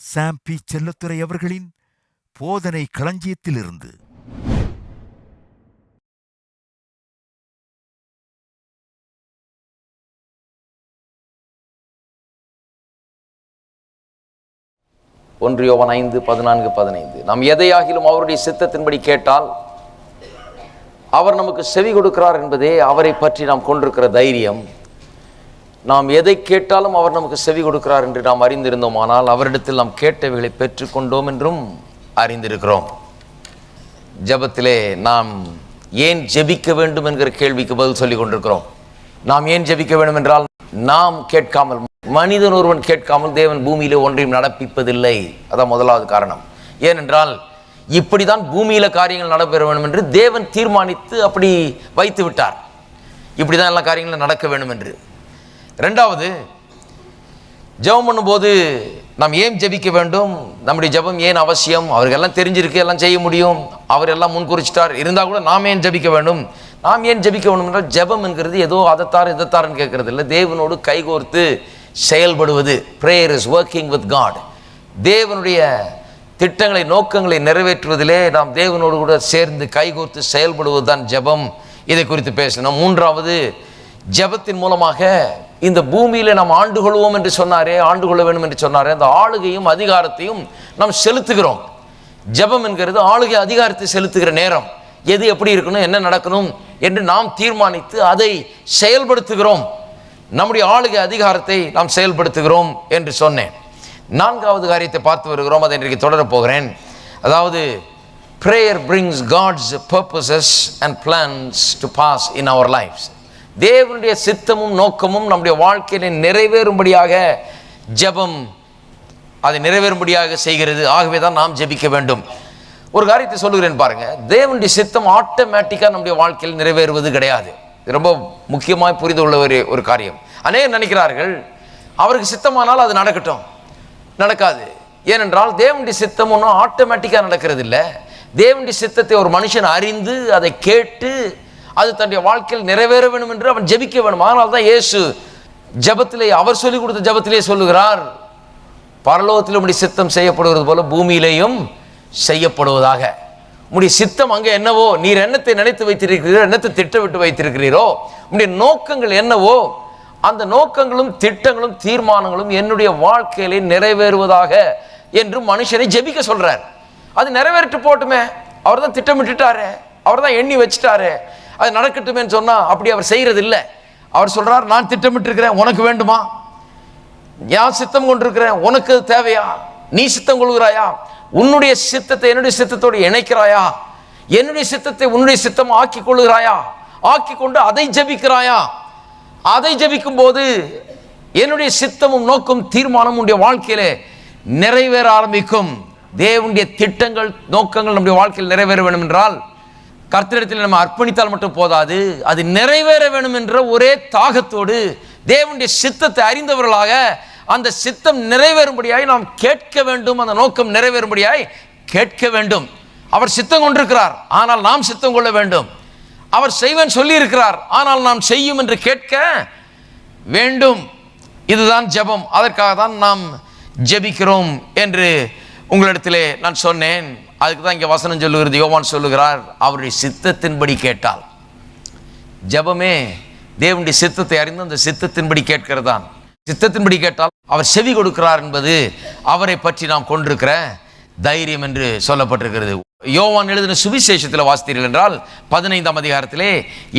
சாம் B அவர்களின் போதனை களஞ்சியத்திலிருந்து. ஒன்று யோவன் ஐந்து பதினான்கு பதினைந்து. நாம் எதையாகிலும் அவருடைய சித்தத்தின்படி கேட்டால் அவர் நமக்கு செவி கொடுக்கிறார் என்பதே அவரை பற்றி நாம் கொண்டிருக்கிற தைரியம். நாம் எதை கேட்டாலும் அவர் நமக்கு செவி கொடுக்கிறார் என்று நாம் அறிந்திருந்தோம். ஆனால் அவரிடத்தில் நாம் கேட்டவைகளை பெற்றுக்கொண்டோம் என்றும் அறிந்திருக்கிறோம். ஜபத்திலே நாம் ஏன் ஜெபிக்க வேண்டும் என்கிற கேள்விக்கு பதில் சொல்லி கொண்டிருக்கிறோம். நாம் ஏன் ஜெபிக்க வேண்டும் என்றால் நாம் கேட்காமல் மனிதன் ஒருவன் கேட்காமல் தேவன் பூமியிலே ஒன்றையும் நடப்பிப்பதில்லை. அதான் முதலாவது காரணம். ஏனென்றால் இப்படிதான் பூமியில காரியங்கள் நடைபெற வேண்டும் என்று தேவன் தீர்மானித்து அப்படி வைத்து விட்டார். இப்படிதான் எல்லா காரியங்களும் நடக்க வேண்டும் என்று. ரெண்டாவது ஜெபம் பண்ணும்போது நாம் ஏன் ஜெபிக்க வேண்டும்? நம்முடைய ஜெபம் ஏன் அவசியம்? அவருக்கெல்லாம் தெரிஞ்சிருக்கு எல்லாம் செய்ய முடியும். அவர் எல்லாம் முன்குறிச்சிட்டார். இருந்தால் கூட நாம் ஏன் ஜெபிக்க வேண்டும்? நாம் ஏன் ஜெபிக்க வேண்டும் என்றால் ஜெபம் என்கிறது ஏதோ அதத்தார் இதத்தாருன்னு கேட்கறது இல்லை. தேவனோடு கைகோர்த்து செயல்படுவது prayer is working with God தேவனுடைய திட்டங்களை நோக்கங்களை நிறைவேற்றுவதிலே நாம் தேவனோடு கூட சேர்ந்து கைகோர்த்து செயல்படுவது தான் ஜெபம். இதை குறித்து பேசணும். மூன்றாவது ஜெபத்தின் மூலமாக இந்த பூமியில நாம் ஆண்டு கொள்வோம் என்று சொன்னாரே ஆண்டு கொள்ள வேண்டும் என்று சொன்னாரே அந்த ஆளுகையும் அதிகாரத்தையும் நாம் செலுத்துகிறோம். ஜெபம் என்கிறது ஆளுகை அதிகாரத்தை செலுத்துகிற நேரம். எது எப்படி இருக்கணும் என்ன நடக்கணும் என்று நாம் தீர்மானித்து அதை செயல்படுத்துகிறோம். நம்முடைய ஆளுகை அதிகாரத்தை நாம் செயல்படுத்துகிறோம் என்று சொன்னேன். நான்காவது காரியத்தை பார்த்து வருகிறோம் அதை இன்றைக்கு தொடரப் போகிறேன். அதாவது prayer brings God's purposes and plans to pass in our lifes தேவனுடைய சித்தமும் நோக்கமும் நம்முடைய வாழ்க்கையில நிறைவேறும்படியாக ஜெபம் அதை நிறைவேறும்படியாக செய்கிறது. ஆகவே தான் நாம் ஜெபிக்க வேண்டும். ஒரு காரியத்தை சொல்லுகிறேன் பாருங்க. தேவனுடைய சித்தம் ஆட்டோமேட்டிக்காக நம்முடைய வாழ்க்கையில் நிறைவேறுவது கிடையாது. ரொம்ப முக்கியமாக புரிந்து உள்ள ஒரு ஒரு காரியம். அநேகர் நினைக்கிறார்கள் அவருக்கு சித்தமானால் அது நடக்கட்டும். நடக்காது. ஏனென்றால் தேவனுடைய சித்தம் ஒன்றும் ஆட்டோமேட்டிக்காக நடக்கிறது இல்லை தேவனுடைய சித்தத்தை ஒரு மனுஷன் அறிந்து அதை கேட்டு அது தன்னுடைய வாழ்க்கையில் நிறைவேற வேண்டும் என்று அவன் ஜெபிக்க வேண்டும். அதனால தான் இயேசு ஜபத்திலே அவர் சொல்லிக் கொடுத்த ஜெபத்திலே சொல்லுகிறார் பரலோகத்தில் உடைய சித்தம் செய்யப்படுவது போல பூமியிலேயும் செய்யப்படுவதாக. உடைய சித்தம் அங்கே என்னவோ? நீர் எண்ணத்தை நினைத்து வைத்திருக்கிறீரோ? எண்ணத்தை திட்டமிட்டு வைத்திருக்கிறீரோ? உடைய நோக்கங்கள் என்னவோ? அந்த நோக்கங்களும் திட்டங்களும் தீர்மானங்களும் என்னுடைய வாழ்க்கையிலே நிறைவேறுவதாக என்று மனுஷனை ஜெபிக்க சொல்றார். அது நிறைவேறிட்டு போட்டுமே. அவர் தான் திட்டமிட்டுட்டாரு. அவர் தான் எண்ணி வச்சுட்டாரு. அது நடக்கட்டுமேன்னு சொன்னா அப்படி அவர் செய்யறது இல்லை அவர் சொல்றார் நான் திட்டமிட்டிருக்கிறேன் உனக்கு வேண்டுமா? நான் சித்தம் கொண்டிருக்கிறேன் உனக்கு அது தேவையா? நீ சித்தம் கொள்கிறாயா? உன்னுடைய சித்தத்தை என்னுடைய சித்தத்தோடு இணைக்கிறாயா? என்னுடைய சித்தத்தை உன்னுடைய சித்தம் ஆக்கி கொள்கிறாயா? ஆக்கி கொண்டு அதை ஜெபிக்கிறாயா? அதை ஜபிக்கும் போது என்னுடைய சித்தமும் நோக்கும் தீர்மானம் உன்னுடைய வாழ்க்கையிலே நிறைவேற ஆரம்பிக்கும். தேவனுடைய திட்டங்கள் நோக்கங்கள் நம்முடைய வாழ்க்கையில் நிறைவேற வேண்டும் என்றால் கர்த்தரிடத்தில் நம்ம அர்ப்பணித்தால் மட்டும் போதாது அது நிறைவேற வேணும் என்ற ஒரே தாகத்தோடு தேவனுடைய சித்தத்தை அறிந்தவர்களாக அந்த சித்தம் நிறைவேறும்படியாய் நாம் கேட்க வேண்டும் அந்த நோக்கம் நிறைவேறும்படியாய் கேட்க வேண்டும். அவர் சித்தம் கொண்டிருக்கிறார் ஆனால் நாம் சித்தம் கொள்ள வேண்டும். அவர் செய்வேன் சொல்லியிருக்கிறார் ஆனால் நாம் செய்யும் என்று கேட்க வேண்டும். இதுதான் ஜெபம் அதற்காக தான் நாம் ஜெபிக்கிறோம் என்று உங்களிடத்திலே நான் சொன்னேன். அதுக்கு தான் இங்கே வசனம் சொல்லுகிறது யோவான் சொல்லுகிறார் அவருடைய சித்தத்தின்படி கேட்டால். ஜெபமே தேவனுடைய சித்தத்தை அறிந்து அந்த சித்தத்தின்படி கேட்கிறது தான் சித்தத்தின்படி கேட்டால் அவர் செவி கொடுக்கிறார் என்பது அவரை பற்றி நாம் கொண்டிருக்கிற தைரியம் என்று சொல்லப்பட்டிருக்கிறது. யோவான் எழுதின சுவிசேஷத்தில் வாசித்தீர்கள் என்றால் பதினைந்தாம் அதிகாரத்திலே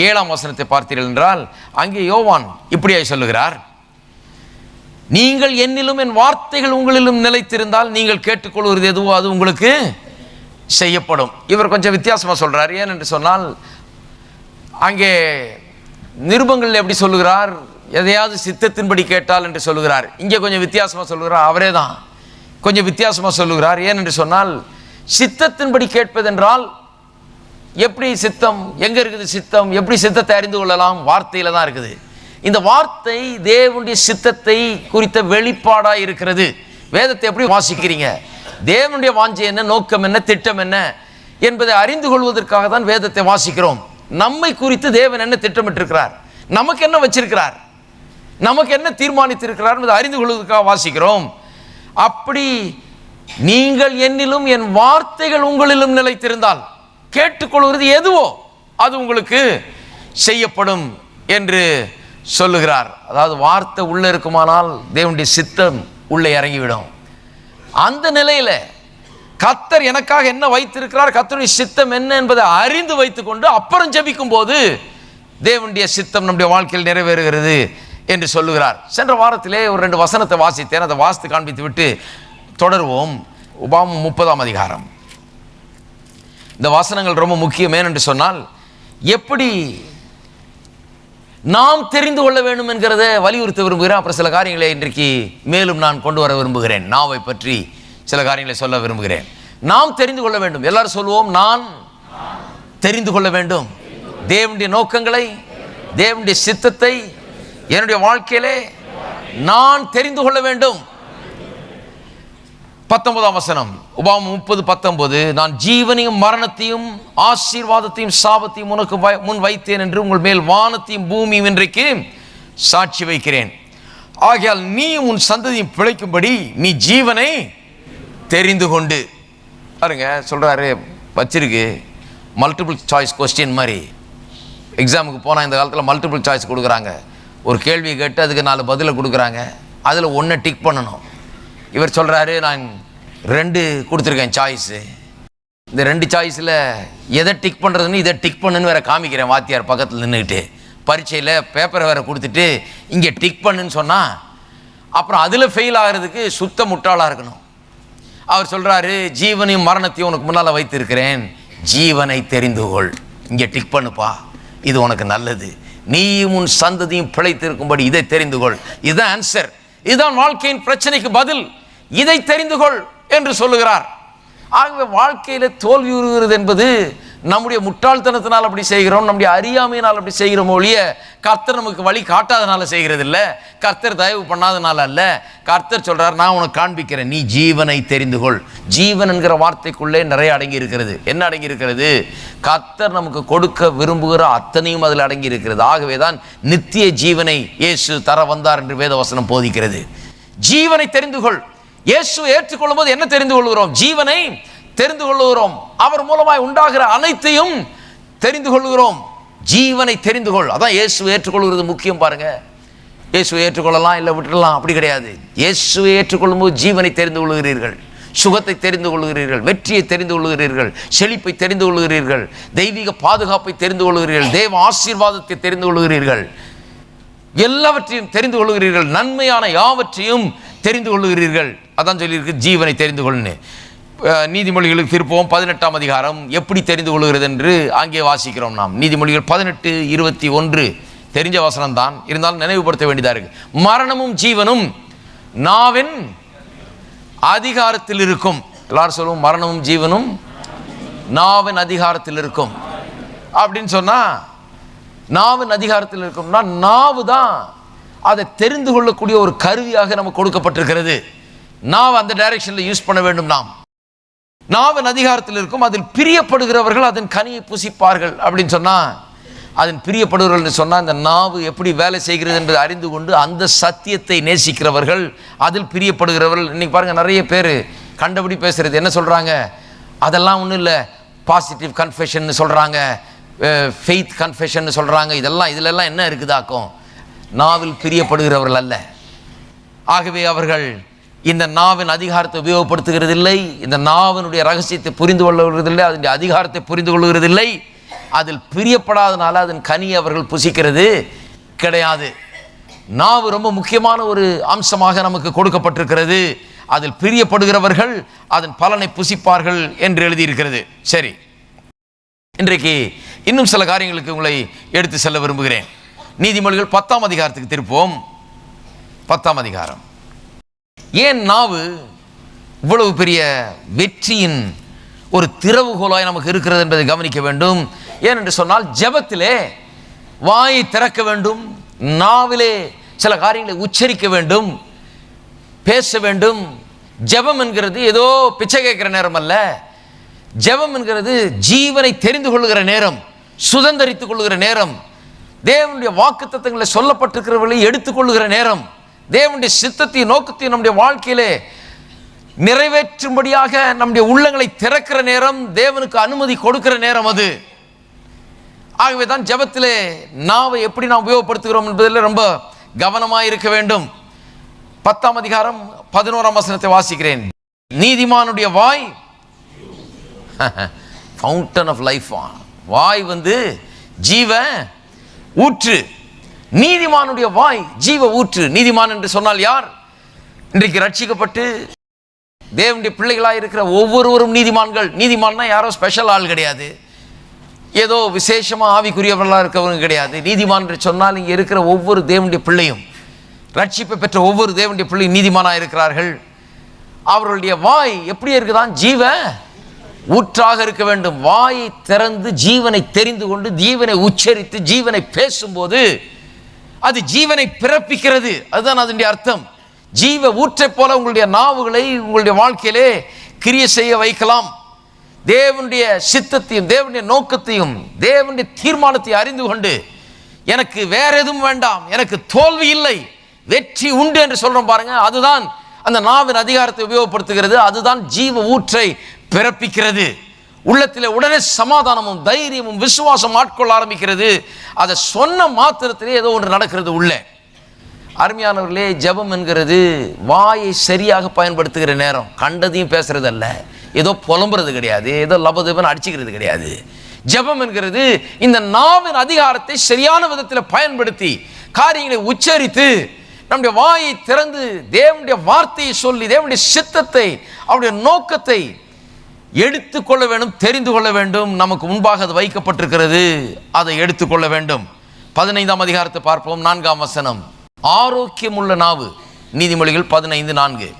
ஏழாம் வசனத்தை பார்த்தீர்கள் என்றால் அங்கே யோவான் இப்படியாய் சொல்லுகிறார் நீங்கள் என்னிலும் என் வார்த்தைகள் உங்களிலும் நிலைத்திருந்தால் நீங்கள் கேட்டுக்கொள்வது எதுவோ அது உங்களுக்கு செய்யப்படும். இவர் கொஞ்சம் வித்தியாசமாக சொல்கிறார் ஏன் என்று சொன்னால் அங்கே நிருபங்கள் எப்படி சொல்லுகிறார்? எதையாவது சித்தத்தின்படி கேட்டால் என்று சொல்லுகிறார். இங்கே கொஞ்சம் வித்தியாசமாக சொல்லுகிறார். அவரே தான். கொஞ்சம் வித்தியாசமாக சொல்லுகிறார். ஏன் என்று சொன்னால் சித்தத்தின்படி கேட்பதென்றால் எப்படி சித்தம் எங்கே இருக்குது சித்தம் எப்படி சித்தத்தை அறிந்து கொள்ளலாம்? வார்த்தையில் தான் இருக்குது. இந்த வார்த்தை தேவனுடைய சித்தத்தை குறித்த வெளிப்பாடாக இருக்கிறது. வேதத்தை எப்படி வாசிக்கிறீங்க? தேவனுடைய வாஞ்சை என்ன நோக்கம் என்ன திட்டம் என்ன என்பதை அறிந்து கொள்வதற்காக தான் வேதத்தை வாசிக்கிறோம். நம்மை குறித்து தேவன் என்ன திட்டமிட்டிருக்கிறார்? நமக்கு என்ன வச்சிருக்கிறார்? நமக்கு என்ன தீர்மானித்திருக்கிறார் என்பதை அறிந்து கொள்வதற்காக வாசிக்கிறோம். அப்படி நீங்கள் என்னிலும் என் வார்த்தைகள் உங்களிலும் நிலைத்திருந்தால் கேட்டுக்கொள்கிறது எதுவோ அது உங்களுக்கு செய்யப்படும் என்று சொல்லுகிறார். அதாவது வார்த்தை உள்ளே இருக்குமானால் தேவனுடைய சித்தம் உள்ளே இறங்கிவிடும். அந்த நிலையில கத்தர் எனக்காக என்ன வைத்திருக்கிறார்? கத்தருடைய சித்தம் என்ன என்பதை அறிந்து வைத்துக்கொண்டு அப்புறம் ஜபிக்கும் போது தேவனுடைய சித்தம் நம்முடைய வாழ்க்கையில் நிறைவேறுகிறது என்று சொல்லுகிறார். சென்ற வாரத்திலே ஒரு ரெண்டு வசனத்தை வாசித்தேன். அதை வாசித்து காண்பித்து விட்டு தொடருவோம். உபாமம் முப்பதாம் அதிகாரம். இந்த வசனங்கள் ரொம்ப முக்கியம். ஏனென்று சொன்னால் எப்படி நாம் தெரிந்து கொள்ள வேண்டும் என்கிறத வலியுறுத்த விரும்புகிறேன். அப்புறம் சில காரியங்களை இன்றைக்கு மேலும் நான் கொண்டு வர விரும்புகிறேன். நாவை பற்றி சில காரியங்களை சொல்ல விரும்புகிறேன். நாம் தெரிந்து கொள்ள வேண்டும். எல்லாரும் சொல்லுவோம் நான் தெரிந்து கொள்ள வேண்டும். தேவனுடைய நோக்கங்களை தேவனுடைய சித்தத்தை என்னுடைய வாழ்க்கையிலே நான் தெரிந்து கொள்ள வேண்டும். பத்தொன்பதாம் வசனம். உபாமம் முப்பது பத்தொன்பது நான் ஜீவனையும் மரணத்தையும் ஆசீர்வாதத்தையும் சாபத்தையும் உனக்கு வை- முன் வைத்தேன் என்று உங்கள் மேல் வானத்தையும் பூமியும் இன்றைக்கு சாட்சி வைக்கிறேன். ஆகையால் நீயும் உன் சந்ததியும் பிழைக்கும்படி நீ ஜீவனை தெரிந்து கொண்டு. பாருங்க சொல்றாரு வச்சிருக்கு. மல்டிபிள் சாய்ஸ் கொஸ்டின் மாதிரி. எக்ஸாமுக்கு போனால் இந்த காலத்தில் மல்டிபிள் சாய்ஸ் கொடுக்குறாங்க. ஒரு கேள்வியை கேட்டு அதுக்கு நாலு பதிலை கொடுக்குறாங்க. அதில் ஒன்றை டிக் பண்ணணும். இவர் சொல்கிறாரு நான் ரெண்டு கொடுத்துருக்கேன் சாய்ஸு இந்த ரெண்டு சாய்ஸில் எதை டிக் பண்ணுறதுன்னு இதை டிக் பண்ணுன்னு வேற காமிக்கிறேன். வாத்தியார் பக்கத்தில் நின்றுக்கிட்டு பரீட்சையில் பேப்பரை வேறு கொடுத்துட்டு இங்கே டிக் பண்ணுன்னு சொன்னால் அப்புறம் அதில் ஃபெயில் ஆகிறதுக்கு சுத்த முட்டாளாக இருக்கணும். அவர் சொல்கிறாரு ஜீவனையும் மரணத்தையும் உனக்கு முன்னால் வைத்திருக்கிறேன். ஜீவனை தெரிந்து கொள். இங்கே டிக் பண்ணுப்பா. இது உனக்கு நல்லது. நீயும் உன் சந்ததியும் பிழைத்திருக்கும்படி இதை தெரிந்து கொள். இதுதான் ஆன்சர் இதுதான் வாழ்க்கையின் பிரச்சனைக்கு பதில். இதை தெரிந்து கொள் என்று சொல்லுகிறார். ஆகவே வாழ்க்கையில் தோல்வி உறுகிறது என்பது நம்முடைய முட்டாள்தனத்தினால் அப்படி செய்கிறோம் நம்முடைய அறியாமையினால் அப்படி செய்கிறோம் ஒழிய கர்த்தர் நமக்கு வழி காட்டாதனால செய்கிறது இல்லை கர்த்தர் தயவு பண்ணாதனால அல்ல. கர்த்தர் சொல்றார் நான் உனக்கு காண்பிக்கிறேன் நீ ஜீவனை தெரிந்து கொள். ஜீவன் என்கிற வார்த்தைக்குள்ளே நிறைய அடங்கி இருக்கிறது என்ன அடங்கி இருக்கிறது கர்த்தர் நமக்கு கொடுக்க விரும்புகிற அத்தனையும் அதில் அடங்கி இருக்கிறது ஆகவே தான் நித்திய ஜீவனை இயேசு தர வந்தார் என்று வேதவசனம் போதிக்கிறது. ஜீவனை தெரிந்து கொள். இயேசுவை ஏற்றுக்கொள்ளும் போது என்ன தெரிந்து கொள்கிறோம்? ஜீவனை தெரிந்து கொள்ளுகிறோம். அவர் மூலமாய் உண்டாகிற அனைத்தையும் தெரிந்து கொள்கிறோம் ஜீவனை தெரிந்து கொள். அதான் இயேசுவை ஏற்றுக்கொள்கிறது முக்கியம் பாருங்க. இயேசுவை ஏற்றுக்கொள்ளலாம் இல்லை விட்டுடலாம் அப்படி கிடையாது. இயேசுவை ஏற்றுக்கொள்ளும் போது ஜீவனை தெரிந்து கொள்கிறீர்கள் சுகத்தை தெரிந்து கொள்கிறீர்கள் வெற்றியை தெரிந்து கொள்கிறீர்கள் செழிப்பை தெரிந்து கொள்கிறீர்கள் தெய்வீக பாதுகாப்பை தெரிந்து கொள்கிறீர்கள் தேவ ஆசீர்வாதத்தை தெரிந்து கொள்கிறீர்கள் எல்லாவற்றையும் தெரிந்து கொள்கிறீர்கள் நன்மையான யாவற்றையும் தெரிந்து கொள்கிறீர்கள் அதான் சொல்லியிருக்கு ஜீவனை தெரிந்து கொள்ளுன்னு நீதிமொழிகளுக்கு திருப்பவும் பதினெட்டாம் அதிகாரம் எப்படி தெரிந்து கொள்கிறது என்று அங்கே வாசிக்கிறோம் நாம். நீதிமொழிகள் பதினெட்டு இருபத்தி ஒன்று தெரிஞ்ச வசனம் தான் இருந்தாலும் நினைவுபடுத்த வேண்டியதாக இருக்கு. மரணமும் ஜீவனும் நாவின் அதிகாரத்தில் இருக்கும். எல்லாரும் சொல்லுவோம் மரணமும் ஜீவனும் நாவின் அதிகாரத்தில் இருக்கும். அப்படின்னு சொன்னா நாவின் அதிகாரத்தில் இருக்கும்னா நாவு தான் அதை தெரிந்து கொள்ளக்கூடிய ஒரு கருவியாக நமக்கு கொடுக்கப்பட்டிருக்கிறது. நாவ் அந்த டைரக்ஷனில் யூஸ் பண்ண வேண்டும் நாம். நாவின் அதிகாரத்தில் இருக்கும் அதில் பிரியப்படுகிறவர்கள் அதன் கனியை புசிப்பார்கள் அப்படின்னு சொன்னா அதன் பிரியப்படுகிறவர்கள் சொன்னா இந்த நாவு எப்படி வேலை செய்கிறது என்பதை அறிந்து கொண்டு அந்த சத்தியத்தை நேசிக்கிறவர்கள் அதில் பிரியப்படுகிறவர்கள். இன்னைக்கு பாருங்க நிறைய பேர் கண்டபடி பேசுறது. என்ன சொல்றாங்க? அதெல்லாம் ஒன்றும் இல்லை. பாசிட்டிவ் கன்ஃபெஷன் சொல்றாங்க. ஃபெய்த் கன்ஃபெஷன் சொல்றாங்க. இதெல்லாம் இதுலெல்லாம் என்ன இருக்குதாக்கும்? நாவில் பிரியப்படுகிறவர்கள் அல்ல. ஆகவே அவர்கள் இந்த நாவின் அதிகாரத்தை உபயோகப்படுத்துகிறதில்லை இந்த நாவினுடைய ரகசியத்தை புரிந்து கொள்ளுகிறதில்லை அதனுடைய அதிகாரத்தை புரிந்து கொள்ளுகிறதில்லை. அதில் பிரியப்படாதனால அதன் கனி அவர்கள் புசிக்கிறது கிடையாது. நாவு ரொம்ப முக்கியமான ஒரு அம்சமாக நமக்கு கொடுக்கப்பட்டிருக்கிறது. அதில் பிரியப்படுகிறவர்கள் அதன் பலனை புசிப்பார்கள் என்று எழுதியிருக்கிறது. சரி. இன்றைக்கு இன்னும் சில காரியங்களுக்கு உங்களை எடுத்து செல்ல விரும்புகிறேன். நீதிமொழிகள் பத்தாம் அதிகாரத்துக்கு திருப்போம். பத்தாம் அதிகாரம். ஏன் நாவு இவ்வளவு பெரிய வெற்றியின் ஒரு திறவுகோலாய் நமக்கு இருக்கிறது என்பதை கவனிக்க வேண்டும்? ஏனென்று சொன்னால் ஜபத்திலே வாயை திறக்க வேண்டும் நாவிலே சில காரியங்களை உச்சரிக்க வேண்டும் பேச வேண்டும். ஜெபம் என்கிறது ஏதோ பிச்சை கேட்கிற நேரம் அல்ல. ஜெபம் என்கிறது ஜீவனை தெரிந்து கொள்ளுகிற நேரம் சுதந்திரித்துக் கொள்ளுகிற நேரம் தேவனுடைய வாக்குத்தத்தங்களை சொல்லப்பட்டிருக்கிறவர்களை எடுத்துக்கொள்ளுகிற நேரம். தேவனுடைய சித்தத்தையும் நோக்கத்தையும் நம்முடைய வாழ்க்கையிலே நிறைவேற்றும்படியாக நம்முடைய உள்ளங்களை திறக்கிற நேரம் தேவனுக்கு அனுமதி கொடுக்கிற நேரம் அது. ஆகவே தான் ஜபத்திலே நாவை எப்படி நாம் உபயோகப்படுத்துகிறோம் என்பதில் ரொம்ப கவனமாக இருக்க வேண்டும். பத்தாம் அதிகாரம் பதினோராம் வசனத்தை வாசிக்கிறேன். நீதிமானுடைய வாய் ஃபவுண்டன் ஆஃப் லைஃப் வாய் வந்து ஜீவ ஊற்று. நீதிமானுடைய வாய் ஜீவ ஊற்று. நீதிமான் என்று சொன்னால் யார்? இன்றைக்கு ரட்சிக்கப்பட்டு தேவனுடைய பிள்ளைகளாக இருக்கிற ஒவ்வொருவரும் நீதிமான்கள். நீதிமான்னா யாரோ ஸ்பெஷல் ஆள் கிடையாது. ஏதோ விசேஷமாக ஆவிக்குரியவர்களாக இருக்கவங்க கிடையாது. நீதிமான் என்று சொன்னால் இங்கே இருக்கிற ஒவ்வொரு தேவனுடைய பிள்ளையும் ரட்சிப்பை பெற்ற ஒவ்வொரு தேவனுடைய பிள்ளையும் நீதிமானாக இருக்கிறார்கள். அவர்களுடைய வாய் எப்படி இருக்குதான்? ஜீவ ஊற்றாக இருக்க வேண்டும். வாயை திறந்து ஜீவனை தெரிந்து கொண்டு ஜீவனை உச்சரித்து ஜீவனை பேசும்போது அது ஜீவனை பிறப்பிக்கிறது. அதுதான் அதனுடைய அர்த்தம். ஜீவ ஊற்றை போல உங்களுடைய நாவுகளை உங்களுடைய வாழ்க்கையிலே கிரிய செய்ய வைக்கலாம். தேவனுடைய சித்தத்தையும் தேவனுடைய நோக்கத்தையும் தேவனுடைய தீர்மானத்தையும் அறிந்து கொண்டு எனக்கு வேற எதுவும் வேண்டாம் எனக்கு தோல்வி இல்லை வெற்றி உண்டு என்று சொல்றோம் பாருங்க. அதுதான் அந்த நாவின் அதிகாரத்தை உபயோகப்படுத்துகிறது. அதுதான் ஜீவ ஊற்றை பிறப்பிக்கிறது. உள்ளத்தில் உடனே சமாதானமும் தைரியமும் விசுவாசம் ஆட்கொள்ள ஆரம்பிக்கிறது. அதை சொன்ன மாத்திரத்திலே ஏதோ ஒன்று நடக்கிறது உள்ளே. அருமையானவர்களே ஜெபம் என்கிறது வாயை சரியாக பயன்படுத்துகிற நேரம். கண்டதையும் பேசுறது அல்ல ஏதோ புலம்புறது கிடையாது. ஏதோ லபதபன் அடிச்சுக்கிறது கிடையாது. ஜெபம் என்கிறது இந்த நாவின் அதிகாரத்தை சரியான விதத்தில் பயன்படுத்தி காரியங்களை உச்சரித்து நம்முடைய வாயை திறந்து தேவனுடைய வார்த்தையை சொல்லி தேவனுடைய சித்தத்தை அவருடைய நோக்கத்தை எடுத்துக்கொள்ள வேண்டும் தெரிந்து கொள்ள வேண்டும் நமக்கு முன்பாக அது வைக்கப்பட்டிருக்கிறது. அதை எடுத்துக்கொள்ள வேண்டும் பதினைந்தாம் அதிகாரத்தை பார்ப்போம் நான்காம் வசனம். ஆரோக்கியமுள்ள நாவு நீதிமொழிகள் பதினைந்து நான்கு.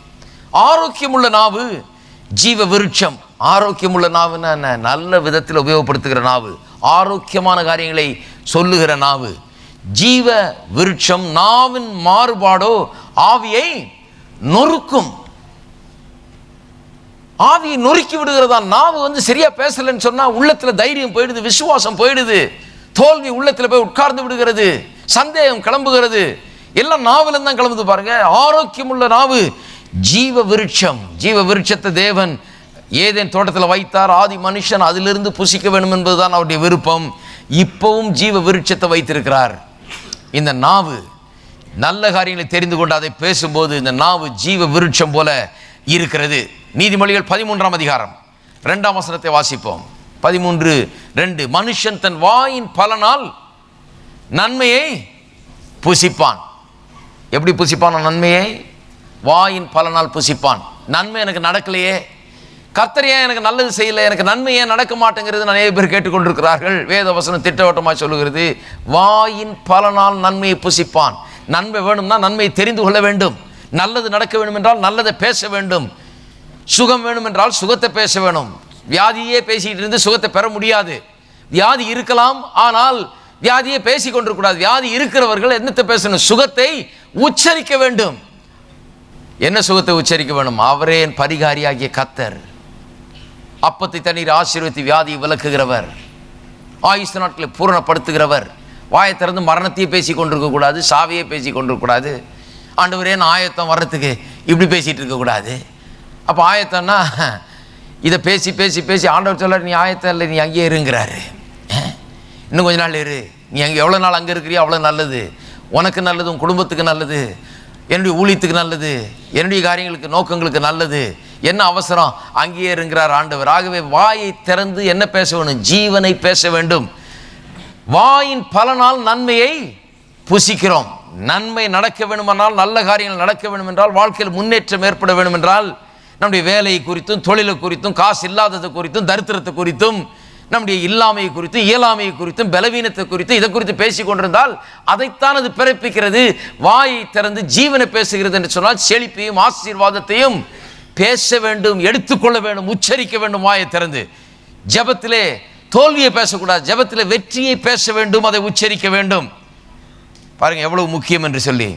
ஆரோக்கியமுள்ள நாவு ஜீவ விருட்சம். ஆரோக்கியமுள்ள நாவுன்னா என்ன? நல்ல விதத்தில் உபயோகப்படுத்துகிற நாவு. ஆரோக்கியமான காரியங்களை சொல்லுகிற நாவு. ஜீவ விருட்சம் நாவின் மாறுபாடோ ஆவியை நொறுக்கும். ஆவியை நொறுக்கி விடுகிறதா? நாவு வந்து சரியா பேசலன்னு சொன்னா உள்ளத்துல தைரியம் போயிடுது விசுவாசம் போயிடுது. தோல்வி உள்ளத்துல போய் உட்கார்ந்து விடுகிறது. சந்தேகம் கிளம்புகிறது. எல்லாம் நாவில தான் கிளம்புது பாருங்க. ஆரோக்கியமுள்ள நாவு ஜீவ விருட்சம். ஜீவ விருட்சத்தை தேவன் ஏதேன் தோட்டத்தில் வைத்தார். ஆதி மனுஷன் அதிலிருந்து புசிக்க வேண்டும் என்பதுதான் அவருடைய விருப்பம். இப்பவும் ஜீவ விருட்சத்தை வைத்திருக்கிறார். இந்த நாவு நல்ல காரியங்களை தெரிந்து கொண்டு அதை பேசும்போது இந்த நாவு ஜீவ விருட்சம் போல இருக்கிறது. நீதிமொழிகள் பதிமூன்றாம் அதிகாரம். ரெண்டாம் வசனத்தை வாசிப்போம். பதிமூன்று ரெண்டு. மனுஷன் தன் வாயின் பலனால் நன்மையை புசிப்பான். எப்படி புசிப்பான் நன்மையை? வாயின் பலனால் புசிப்பான். நன்மை எனக்கு நடக்கலையே. கர்த்தர் ஏன் எனக்கு நல்லது செய்யலை? எனக்கு நன்மை ஏன் நடக்க மாட்டேங்கிறது நிறைய பேர் கேட்டுக்கொண்டிருக்கிறார்கள். வேத வசனம் திட்டவட்டமாக சொல்லுகிறது. வாயின் பலனால் நன்மையை புசிப்பான். நன்மை வேணும்னா நன்மையை தெரிந்து கொள்ள வேண்டும். நல்லது நடக்க வேண்டும் என்றால் நல்லதை பேச வேண்டும். சுகம் வேணும் என்றால் சுகத்தை பேச வேணும். வியாதியே பேசிட்டு இருந்து சுகத்தை பெற முடியாது. வியாதி இருக்கலாம் ஆனால் வியாதியை பேசி கொண்டிருக்கூடாது வியாதி இருக்கிறவர்கள் என்னத்தை பேசணும்? சுகத்தை உச்சரிக்க வேண்டும். என்ன சுகத்தை உச்சரிக்க வேணும்? அவரே என் பரிகாரியாகிய கத்தர். அப்பத்தை தண்ணீர் ஆசீர்வதி வியாதியை விளக்குகிறவர். ஆயுசு நாட்களை பூரணப்படுத்துகிறவர். வாயை திறந்து மரணத்தையே பேசி கொண்டிருக்க கூடாது சாவியே பேசி கொண்டிருக்கக்கூடாது. ஆண்டவர் ஏன் ஆயத்தம் வர்றதுக்கு இப்படி பேசிட்டு இருக்கக்கூடாது. அப்போ ஆயத்தம்னா இதை பேசி பேசி பேசி ஆண்டவர் சொல்ல நீ ஆயத்தம் இல்லை நீ அங்கேயே இருங்கிறாரு. இன்னும் கொஞ்ச நாள் இரு. நீ அங்கே எவ்வளோ நாள் அங்கே இருக்கிறியோ அவ்வளோ நல்லது. உனக்கு நல்லது உன் குடும்பத்துக்கு நல்லது. என்னுடைய ஊழியத்துக்கு நல்லது. என்னுடைய காரியங்களுக்கு நோக்கங்களுக்கு நல்லது. என்ன அவசரம்? அங்கேயே இருங்கிறார் ஆண்டவர். ஆகவே வாயை திறந்து என்ன பேச வேணும்? ஜீவனை பேச வேண்டும். வாயின் பலனால் நன்மையை புசிக்கிறோம். நன்மை நடக்க வேண்டுமானால் நல்ல காரியங்கள் நடக்க வேண்டும் என்றால் வாழ்க்கையில் முன்னேற்றம் ஏற்பட வேண்டும் என்றால் நம்முடைய வேலை குறித்தும் தொழிலை குறித்தும் காசு இல்லாதது குறித்தும் தரித்திரத்தை குறித்தும் நம்முடைய இல்லாமை குறித்தும் இயலாமை குறித்தும் பலவீனத்தை குறித்தும் இதை குறித்து பேசி கொண்டிருந்தால் அதைத்தான் அது பிறப்பிக்கிறது. வாயை திறந்து ஜீவனை பேசுகிறது என்று சொன்னால் செழிப்பையும் ஆசீர்வாதத்தையும் பேச வேண்டும் எடுத்துக்கொள்ள வேண்டும் உச்சரிக்க வேண்டும் வாயை திறந்து. ஜெபத்திலே தோல்வியை பேசக்கூடாது. ஜபத்தில் வெற்றியை பேச வேண்டும் அதை உச்சரிக்க வேண்டும். பாருங்க எவ்வளவு முக்கியம் என்று சொல்லி.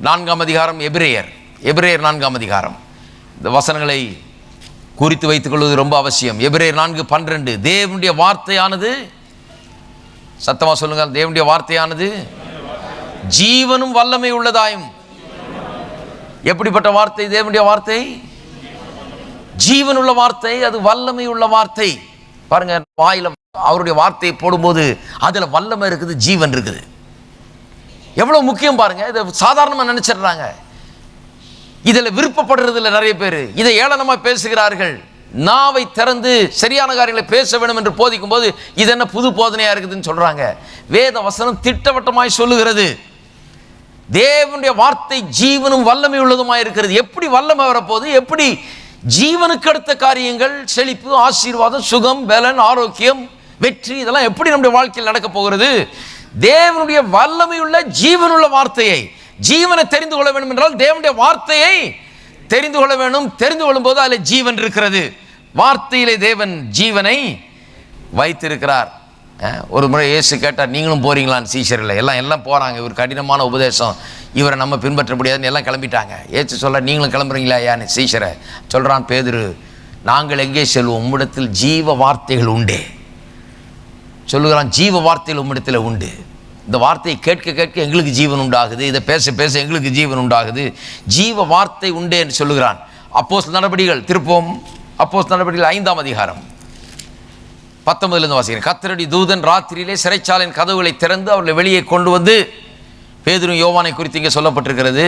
நான்காம் அதிகாரம் எபிரேயர். எபிரேயர் நான்காம் அதிகாரம். இந்த வசனங்களை குறித்து வைத்துக் கொள்வது ரொம்ப அவசியம். எபிரேயர் நான்கு பன்னிரெண்டு. தேவனுடைய வார்த்தையானது சத்தமா சொல்லுங்கள் தேவனுடைய வார்த்தையானது ஜீவனும் வல்லமை உள்ளதாயும். எப்படிப்பட்ட வார்த்தை? தேவனுடைய வார்த்தை? ஜீவனுள்ள வார்த்தை அது வல்லமை உள்ள வார்த்தை. பாருங்க வாயில அவருடைய வார்த்தையை போடும்போது அதுல வல்லமை இருக்குது ஜீவன் இருக்குது. எவ்வளவு முக்கியம் பாருங்க இதை சாதாரணமாக நினைச்சிடுறாங்க. இதில் விருப்பப்படுறதில்ல நிறைய பேர். இதை ஏளனமாக பேசுகிறார்கள். நாவை திறந்து சரியான காரியங்களை பேச வேண்டும் என்று போதிக்கும் போது இது என்ன புது போதனையாக இருக்குதுன்னு சொல்கிறாங்க வேத வசனம் திட்டவட்டமாய் சொல்லுகிறது. தேவனுடைய வார்த்தை ஜீவனும் வல்லமை உள்ளதுமாய் இருக்கிறது. எப்படி வல்லமை வரப்போகுது? எப்படி ஜீவனுக்கு அடுத்த காரியங்கள் செழிப்பு ஆசீர்வாதம் சுகம் பலன் ஆரோக்கியம் வெற்றி இதெல்லாம் எப்படி நம்முடைய வாழ்க்கையில் நடக்க போகிறது? தேவனுடைய வல்லமையுள்ள ஜீவனுள்ள வார்த்தையை ஜீவனை தெரிந்து கொள்ள வேண்டும் என்றால் தேவனுடைய வார்த்தையை தெரிந்து கொள்ள வேண்டும். தெரிந்து கொள்ளும் போது அதில் ஜீவன் இருக்கிறது. வார்த்தையிலே தேவன் ஜீவனை வைத்திருக்கிறார். ஒரு முறை இயேசு கேட்டார் நீங்களும் போறீங்களான்னு? சீசரில் எல்லாம் எல்லாம் போகிறாங்க இவர் கடினமான உபதேசம். இவரை நம்ம பின்பற்ற முடியாதுன்னு எல்லாம் கிளம்பிட்டாங்க. ஏசு சொல்ல நீங்களும் கிளம்புறீங்களா யான்னு சீசரை சொல்கிறான் பேதுரு நாங்கள் எங்கே செல்வோம்? உம்மிடத்தில் ஜீவ வார்த்தைகள் உண்டு. சொல்லுகிறான் ஜீவ வார்த்தைகள் உம்மிடத்தில் உண்டு. இந்த வார்த்தையை கேட்க கேட்க எங்களுக்கு ஜீவன் உண்டாகுது. இதை பேச பேச எங்களுக்கு ஜீவன் உண்டாகுது. ஜீவ வார்த்தை உண்டே என்று சொல்லுகிறான். அப்போஸ் நடபடிகள் திருப்போம் அப்போஸ் நடபடிகள் ஐந்தாம் அதிகாரம். பத்தொன்பதுலேருந்து வாசிக்கிறேன். கத்தரடி தூதன் ராத்திரியிலே சிறைச்சாலையின் கதவுகளை திறந்து அவர்களை வெளியே கொண்டு வந்து பேதுரும் யோவானை குறித்து இங்கே சொல்லப்பட்டிருக்கிறது.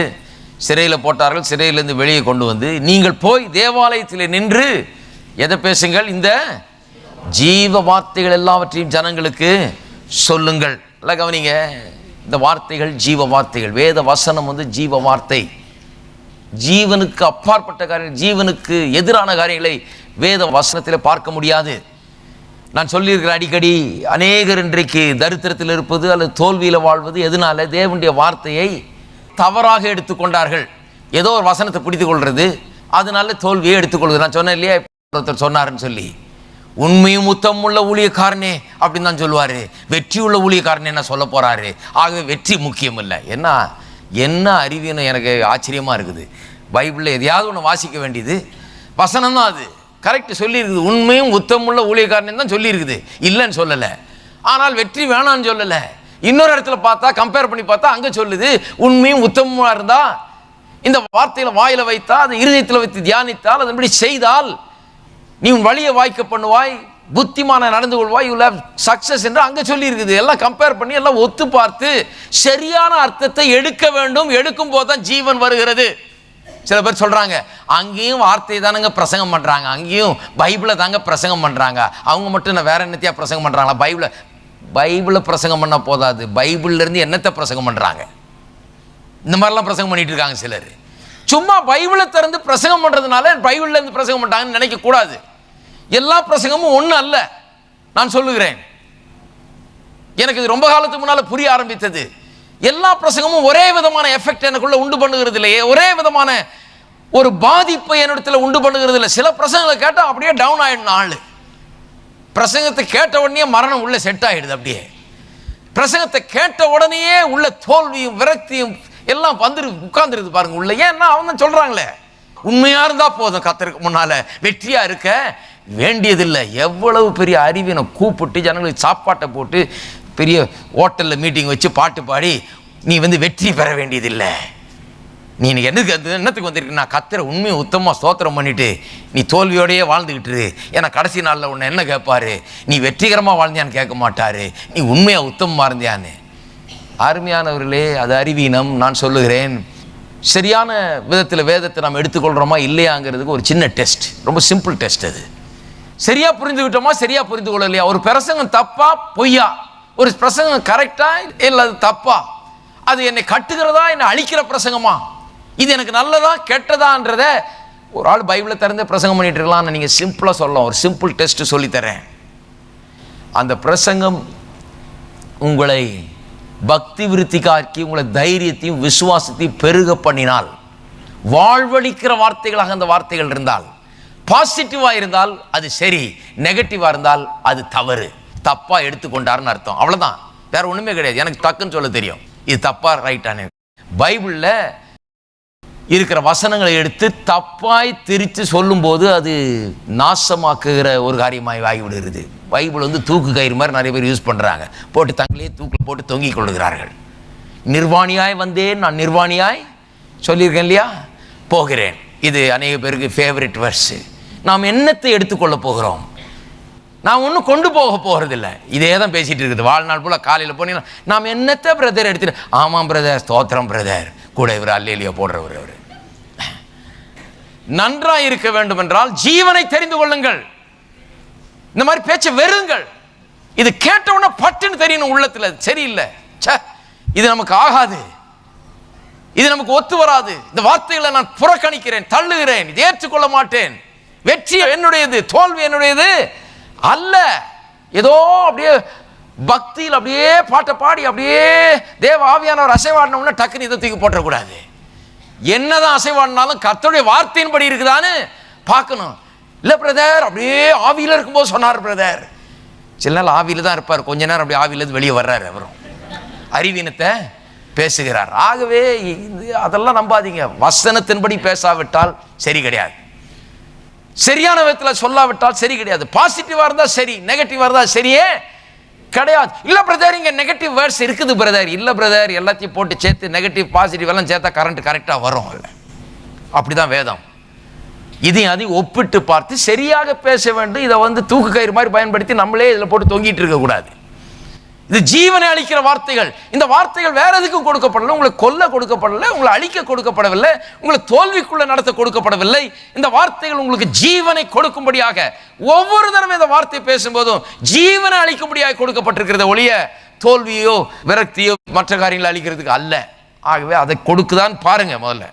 சிறையில் போட்டார்கள் சிறையிலேருந்து வெளியே கொண்டு வந்து நீங்கள் போய் தேவாலயத்தில் நின்று எதை பேசுங்கள் இந்த? ஜீவ வார்த்தைகள் எல்லாவற்றையும் ஜனங்களுக்கு சொல்லுங்கள். எல்லாம் கவனிங்க. இந்த வார்த்தைகள் ஜீவ வார்த்தைகள் வேத வசனம் வந்து ஜீவ வார்த்தை ஜீவனுக்கு அப்பாற்பட்ட காரியங்கள் ஜீவனுக்கு எதிரான காரியங்களை வேத வசனத்தில் பார்க்க முடியாது. நான் சொல்லியிருக்கிறேன் அடிக்கடி அநேகர் இன்றைக்கு தரித்திரத்தில் இருப்பது அல்லது தோல்வியில் வாழ்வது எதனால? தேவனுடைய வார்த்தையை தவறாக எடுத்துக்கொண்டார்கள். ஏதோ ஒரு வசனத்தை பிடித்து கொள்வது அதனால தோல்வியை எடுத்துக்கொள்வது. நான் சொன்னேன் இல்லையா? ஒருத்தர் சொன்னார்ன்னு சொல்லி. உண்மையும் முத்தம் உள்ள ஊழியக்காரனே அப்படின்னு தான் சொல்லுவாரு. வெற்றி உள்ள ஊழியக்காரனே என்ன சொல்ல போறாரு? ஆகவே வெற்றி முக்கியம் இல்லை. என்ன? என்ன அறிவின்னு எனக்கு ஆச்சரியமா இருக்குது. பைபிளில் எதையாவது ஒன்று வாசிக்க வேண்டியது. வசனம் தான் அது. கரெக்ட் சொல்லியிருக்குது. உண்மையும் உத்தமுள்ள ஊழியக்காரன் தான் சொல்லியிருக்குது. இல்லைன்னு சொல்லலை. ஆனால் வெற்றி வேணான்னு சொல்லலை. இன்னொரு இடத்துல பார்த்தா கம்பேர் பண்ணி பார்த்தா அங்கே சொல்லுது உண்மையும் உத்தமமாக இருந்தால் இந்த வார்த்தையில் வாயில் வைத்தால் அதை இருதயத்தில் வைத்து தியானித்தால் அதன்படி செய்தால் நீ உன் வழியை வாய்க்க பண்ணுவாய் புத்திமான நடந்து கொள்வாய் யூ ஹேவ் சக்சஸ் என்று அங்கே சொல்லி இருக்குது எல்லாம் கம்பேர் பண்ணி எல்லாம் ஒத்து பார்த்து சரியான அர்த்தத்தை எடுக்க வேண்டும். எடுக்கும் போது தான் ஜீவன் வருகிறது. சில பேர் சொல்கிறாங்க அங்கேயும் வார்த்தை தானங்க பிரசங்கம் பண்ணுறாங்க அங்கேயும் பைபிளை தாங்க பிரசங்கம் பண்ணுறாங்க அவங்க மட்டும் நான் வேற என்னத்தையா பிரசங்கம் பண்ணுறாங்களா பைபிளை பைபிளை பிரசங்கம் பண்ண போதாது. பைபிள்லேருந்து என்னத்தை பிரசங்கம் பண்ணுறாங்க இந்த மாதிரிலாம் பிரசங்கம் பண்ணிட்டு இருக்காங்க சிலர். சும்மா பைபிளை திறந்து பிரசங்கம் பண்ணுறதுனால பைபிள்லேருந்து பிரசங்கம் பண்ணுறாங்கன்னு நினைக்கக்கூடாது. எல்லா பிரசங்கமும் ஒன்று அல்ல. நான் சொல்லுகிறேன். எனக்கு இது ரொம்ப காலத்துக்கு முன்னால் புரிய ஆரம்பித்தது. எல்லா பிரசங்கமும் ஒரே விதமான எஃபெக்ட் எனக்குள்ள உண்டு பண்ணுகிறது இல்லையே ஒரே விதமான ஒரு பாதிப்பை என்னிடத்தில் உண்டு பண்ணுகிறது இல்லை சில பிரசங்களை கேட்டால் அப்படியே டவுன் ஆகிடும் ஆளு பிரசங்கத்தை கேட்ட உடனே மரணம் உள்ள செட் ஆகிடுது அப்படியே. பிரசங்கத்தை கேட்ட உடனேயே உள்ள தோல்வியும் விரக்தியும் எல்லாம் வந்துரு உட்கார்ந்துருது பாருங்க உள்ள. ஏன்னா அவங்க சொல்கிறாங்களே சொல்றாங்களே. உண்மையா இருந்தா போதும் கத்தருக்கு முன்னால. வெற்றியா இருக்க வேண்டியதில்லை. எவ்வளவு பெரிய அறிவினை கூப்பிட்டு ஜனங்களுக்கு சாப்பாட்டை போட்டு பெரிய ஹோட்டலில் மீட்டிங் வச்சு பாட்டு பாடி நீ வந்து வெற்றி பெற வேண்டியதில்லை. நீ எனக்கு என்னது என்னத்துக்கு வந்திருக்கு நான் கத்துற உண்மையை உத்தமமாக ஸ்தோத்திரம் பண்ணிவிட்டு நீ தோல்வியோடையே வாழ்ந்துக்கிட்டு ஏன்னா கடைசி நாளில் உன்னை என்ன கேட்பாரு நீ வெற்றிகரமாக வாழ்ந்தியான்னு கேட்க மாட்டார். நீ உண்மையாக உத்தமமாக இருந்தியான்னு. அருமையானவர்களே அது அறிவீனம் நான் சொல்லுகிறேன். சரியான விதத்தில் வேதத்தை நாம் எடுத்துக்கொள்கிறோமா இல்லையாங்கிறதுக்கு ஒரு சின்ன டெஸ்ட் ரொம்ப சிம்பிள் டெஸ்ட் அது. சரியா புரிந்துக்கிட்டோமா சரியா புரிந்து கொள்ளலையா ஒரு பிரசங்கம் தப்பா? பொய்யா? ஒரு பிரசங்கம் கரெக்டா இல்லை அது தப்பா? அது என்னை கட்டுகிறதா? என்னை அழிக்கிற பிரசங்கமா? இது எனக்கு நல்லதா? கெட்டதான்றத ஒரு ஆள் பைபிளை திறந்து பிரசங்கம் பண்ணிட்டு இருக்கலாம் நீங்கள் சிம்பிளாக சொல்லலாம். ஒரு சிம்பிள் டெஸ்ட் சொல்லித்தரேன். அந்த பிரசங்கம் உங்களை பக்தி விருத்திக்காக்கி உங்களை தைரியத்தையும் விசுவாசத்தையும் பெருக பண்ணினால் வாழ்வழிக்கிற வார்த்தைகளாக அந்த வார்த்தைகள் இருந்தால் பாசிட்டிவாக இருந்தால் அது சரி நெகட்டிவாக இருந்தால் அது தவறு. தப்பாக எடுத்துக்கொண்டாருன்னு அர்த்தம். அவ்வளோதான் வேற ஒன்றுமே கிடையாது. எனக்கு டக்குன்னு சொல்ல தெரியும். இது தப்பாக ரைட்டானு பைபிளில் இருக்கிற வசனங்களை எடுத்து தப்பாய் திரித்து சொல்லும்போது அது நாசமாக்குகிற ஒரு காரியமாக ஆகிவிடுகிறது. பைபிள் வந்து தூக்கு கயிறு மாதிரி நிறைய பேர் யூஸ் பண்ணுறாங்க போட்டு தங்களே தூக்கில் போட்டு தொங்கிக் கொள்கிறார்கள். நிர்வாணியாய் வந்தேன் நான் நிர்வாணியாய் சொல்லியிருக்கேன் இல்லையா? போகிறேன். இது அநேக பேருக்கு ஃபேவரட் வர்ஸு நாம் என்னத்தை எடுத்துக்கொள்ள போகிறோம்? நான் ஒன்றும் கொண்டு போக போகிறதில்ல இதே தான் பேசிகிட்டு இருக்குது. வாழ்நாள் போல் காலையில் போனீங்கன்னா நாம் என்னத்தை பிரதர் எடுத்துட்டு ஆமாம் பிரதர் ஸ்தோத்திரம் பிரதர். கூட இவர் அல்லையிலேயே போடுறவர் அவர் நன்றாக இருக்க வேண்டும் என்றால் ஜீவனை தெரிந்து கொள்ளுங்கள். இந்த மாதிரி பேச்சை வெறுங்கள். இது கேட்டவுடனே பட்டுன்னு தெரியணும் உள்ளத்தில். சரியில்லை. ச்சே இது நமக்கு ஆகாது. இது நமக்கு ஒத்து வராது. இந்த வார்த்தைகளை நான் புறக்கணிக்கிறேன் தள்ளுகிறேன் இதை ஏற்றுக்கொள்ள மாட்டேன். வெற்றி என்னுடையது தோல்வி என்னுடையது அல்ல. ஏதோ அப்படியே பக்தியில் அப்படியே பாட்டை பாடி அப்படியே தேவ ஆவியானவர் அசைவாடினோம்னா டக்குன்னு இதை தூக்கி போட்டக்கூடாது. என்னதான் அசைவாடினாலும் கர்த்தருடைய வார்த்தையின்படி இருக்குதான்னு பார்க்கணும். இல்லை பிரதர் அப்படியே ஆவியில் இருக்கும்போது சொன்னார் பிரதர். சில நாள் ஆவியில் தான் இருப்பார். கொஞ்ச நேரம் அப்படியே ஆவியிலேருந்து வெளியே வர்றாரு அவரும். அறிவீனத்தை பேசுகிறார். ஆகவே இது அதெல்லாம் நம்பாதீங்க. வசனத்தின்படி பேசாவிட்டால் சரி கிடையாது. சரியான விதத்தில் சொல்லாவிட்டால் சரி கிடையாது. பாசிட்டிவாக இருந்தால் சரி நெகட்டிவாக இருந்தால் சரியே கிடையாது. இல்லை பிரதர் இங்கே நெகட்டிவ் வேர்ட்ஸ் இருக்குது பிரதர் இல்லை பிரதர் எல்லாத்தையும் போட்டு சேர்த்து நெகட்டிவ் பாசிட்டிவ் எல்லாம் சேர்த்தா கரண்ட் கரெக்டாக வரும் இல்லை. அப்படிதான் வேதம். இதையும் அதையும் ஒப்பிட்டு பார்த்து சரியாக பேச வேண்டும். இதை வந்து தூக்கு கயிறு மாதிரி பயன்படுத்தி நம்மளே இதில் போட்டு தொங்கிட்டு இருக்கக்கூடாது இது ஜீவனை அளிக்கிற வார்த்தைகள். இந்த வார்த்தைகள் வேற எதுக்கும் கொடுக்கப்படல. உங்களை கொல்ல கொடுக்கப்படல உங்களை அழிக்க கொடுக்கப்படவில்லை உங்களை தோல்விக்குள்ள நடத்த கொடுக்கப்படவில்லை. இந்த வார்த்தைகள் உங்களுக்கு ஜீவனை கொடுக்கும்படியாக ஒவ்வொரு தடவை இந்த வார்த்தை பேசும்போதும் ஜீவனை அளிக்கும்படியாக கொடுக்கப்பட்டிருக்கிறத ஒழிய தோல்வியோ விரக்தியோ மற்ற காரியங்களை அழிக்கிறதுக்கு அல்ல. ஆகவே அதை கொடுக்குதான்னு பாருங்க முதல்ல.